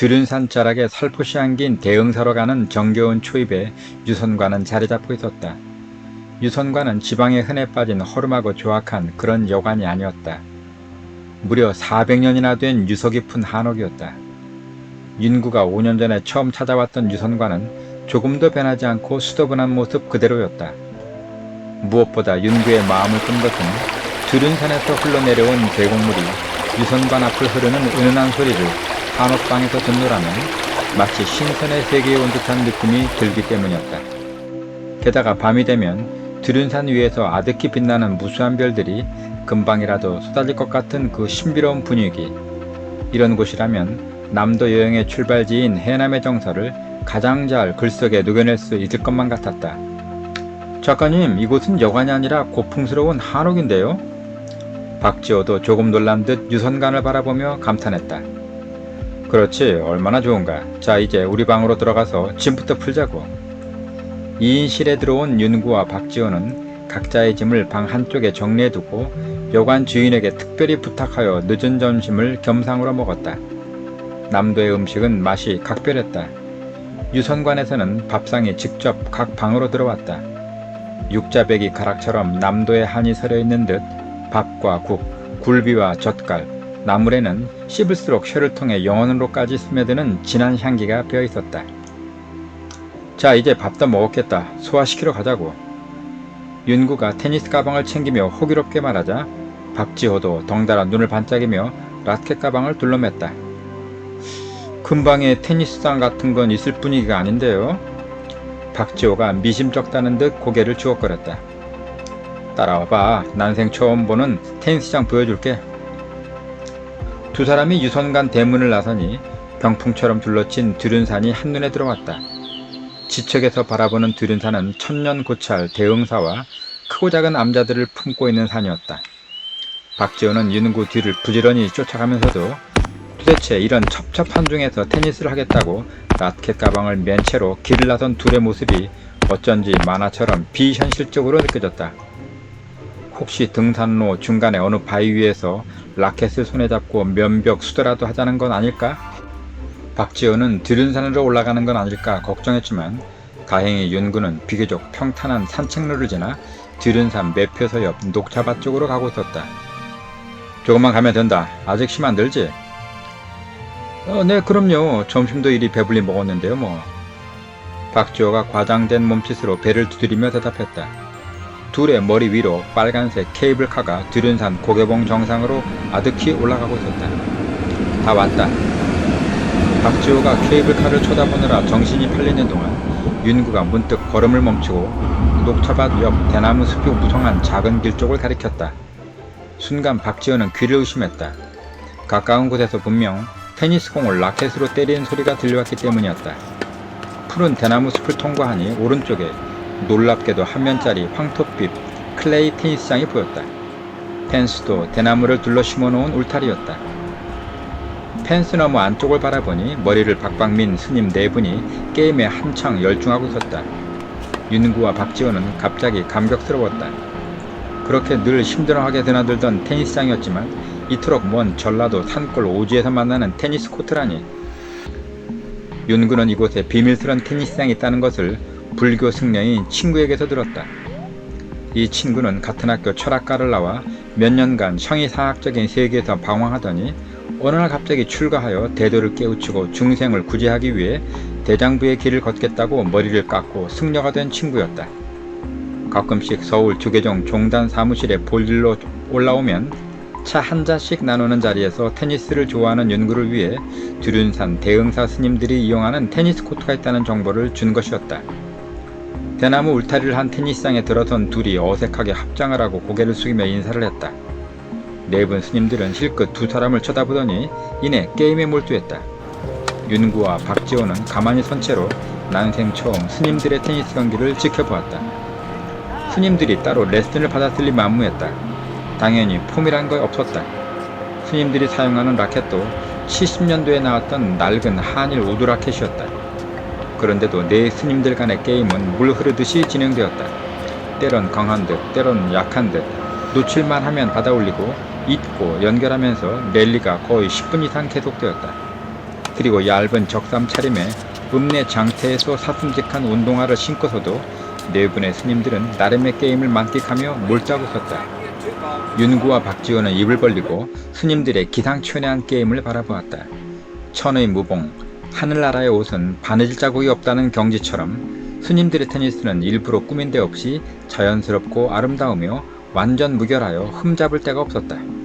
들은산 자락에 살포시 안긴 대응사로 가는 정겨운 초입에 유선관은 자리 잡고 있었다. 유선관은 지방에 흔해 빠진 허름하고 조악한 그런 여관이 아니었다. 무려 400년이나 된 유서 깊은 한옥이었다. 윤구가 5년 전에 처음 찾아왔던 유선관은 조금도 변하지 않고 수더분한 모습 그대로였다. 무엇보다 윤구의 마음을 끈 것은 두른 산에서 흘러내려온 계곡물이 유선관 앞을 흐르는 은은한 소리를 한옥방에서 듣노라면 마치 신선의 세계에 온 듯한 느낌이 들기 때문이었다. 게다가 밤이 되면 두른산 위에서 아득히 빛나는 무수한 별들이 금방이라도 쏟아질 것 같은 그 신비로운 분위기. 이런 곳이라면 남도 여행의 출발지인 해남의 정서를 가장 잘 글속에 녹여낼 수 있을 것만 같았다. 작가님, 이곳은 여관이 아니라 고풍스러운 한옥인데요? 박지호도 조금 놀란 듯 유선관을 바라보며 감탄했다. 그렇지, 얼마나 좋은가. 자, 이제 우리 방으로 들어가서 짐부터 풀자고. 2인실에 들어온 윤구와 박지호는 각자의 짐을 방 한쪽에 정리해두고 여관 주인에게 특별히 부탁하여 늦은 점심을 겸상으로 먹었다. 남도의 음식은 맛이 각별했다. 유선관에서는 밥상이 직접 각 방으로 들어왔다. 육자배기 가락처럼 남도의 한이 서려 있는 듯 밥과 국, 굴비와 젓갈, 나물에는 씹을수록 혀를 통해 영혼으로까지 스며드는 진한 향기가 배어 있었다. 자, 이제 밥도 먹었겠다. 소화시키러 가자고. 윤구가 테니스 가방을 챙기며 호기롭게 말하자 박지호도 덩달아 눈을 반짝이며 라켓 가방을 둘러맸다. 근방에 테니스장 같은 건 있을 분위기가 아닌데요. 박지호가 미심쩍다는 듯 고개를 주걱거렸다. 따라와봐. 난생 처음 보는 테니스장 보여줄게. 두 사람이 유선간 대문을 나서니 병풍처럼 둘러친 두른산이 한눈에 들어왔다. 지척에서 바라보는 두른산은 천년 고찰 대응사와 크고 작은 암자들을 품고 있는 산이었다. 박지호는 윤구 뒤를 부지런히 쫓아가면서도 도대체 이런 첩첩한 중에서 테니스를 하겠다고 라켓 가방을 맨 채로 길을 나선 둘의 모습이 어쩐지 만화처럼 비현실적으로 느껴졌다. 혹시 등산로 중간에 어느 바위 위에서 라켓을 손에 잡고 면벽 수도라도 하자는 건 아닐까? 박지호는 들은산으로 올라가는 건 아닐까 걱정했지만 다행히 윤구는 비교적 평탄한 산책로를 지나 들은산 매표소 옆 녹차밭 쪽으로 가고 있었다. 조금만 가면 된다. 아직 심안 들지? 어, 네, 그럼요. 점심도 이리 배불리 먹었는데요, 뭐. 박지호가 과장된 몸짓으로 배를 두드리며 대답했다. 둘의 머리 위로 빨간색 케이블카가 두른산 고개봉 정상으로 아득히 올라가고 있었다. 다 왔다. 박지호가 케이블카를 쳐다보느라 정신이 팔리는 동안 윤구가 문득 걸음을 멈추고 녹차밭 옆 대나무 숲이 무성한 작은 길 쪽을 가리켰다. 순간 박지호는 귀를 의심했다. 가까운 곳에서 분명 테니스공을 라켓으로 때리는 소리가 들려왔기 때문이었다. 푸른 대나무 숲을 통과하니 오른쪽에 놀랍게도 한 면짜리 황토빛 클레이 테니스장이 보였다. 펜스도 대나무를 둘러 심어놓은 울타리였다. 펜스 너머 안쪽을 바라보니 머리를 박박 민 스님 네 분이 게임에 한창 열중하고 있었다. 윤구와 박지호는 갑자기 감격스러웠다. 그렇게 늘 힘들어하게 드나들던 테니스장이었지만 이토록 먼 전라도 산골 오지에서 만나는 테니스 코트라니. 윤구는 이곳에 비밀스런 테니스장이 있다는 것을 불교 승려인 친구에게서 들었다. 이 친구는 같은 학교 철학과를 나와 몇 년간 형이상학적인 세계에서 방황하더니 어느 날 갑자기 출가하여 대도를 깨우치고 중생을 구제하기 위해 대장부의 길을 걷겠다고 머리를 깎고 승려가 된 친구였다. 가끔씩 서울 주계종 종단 사무실에 볼일로 올라오면 차 한 잔씩 나누는 자리에서 테니스를 좋아하는 연구를 위해 두륜산 대응사 스님들이 이용하는 테니스 코트가 있다는 정보를 준 것이었다. 대나무 울타리를 한 테니스장에 들어선 둘이 어색하게 합장을 하고 고개를 숙이며 인사를 했다. 네 분 스님들은 실컷 두 사람을 쳐다보더니 이내 게임에 몰두했다. 윤구와 박지호는 가만히 선 채로 난생 처음 스님들의 테니스 경기를 지켜보았다. 스님들이 따로 레슨을 받았을 리 만무했다. 당연히 폼이란 거 없었다. 스님들이 사용하는 라켓도 70년도에 나왔던 낡은 한일 우드 라켓이었다. 그런데도 네 스님들 간의 게임은 물 흐르듯이 진행되었다. 때론 강한 듯, 때론 약한 듯, 놓칠만 하면 받아 올리고 잊고 연결하면서 랠리가 거의 10분 이상 계속되었다. 그리고 얇은 적삼 차림에 읍내 장터에서 사슴직한 운동화를 신고서도 네 분의 스님들은 나름의 게임을 만끽하며 몰짝 웃었다. 윤구와 박지호는 입을 벌리고 스님들의 기상천외한 게임을 바라보았다. 천의 무봉, 하늘나라의 옷은 바느질 자국이 없다는 경지처럼 스님들의 테니스는 일부러 꾸민 데 없이 자연스럽고 아름다우며 완전 무결하여 흠잡을 데가 없었다.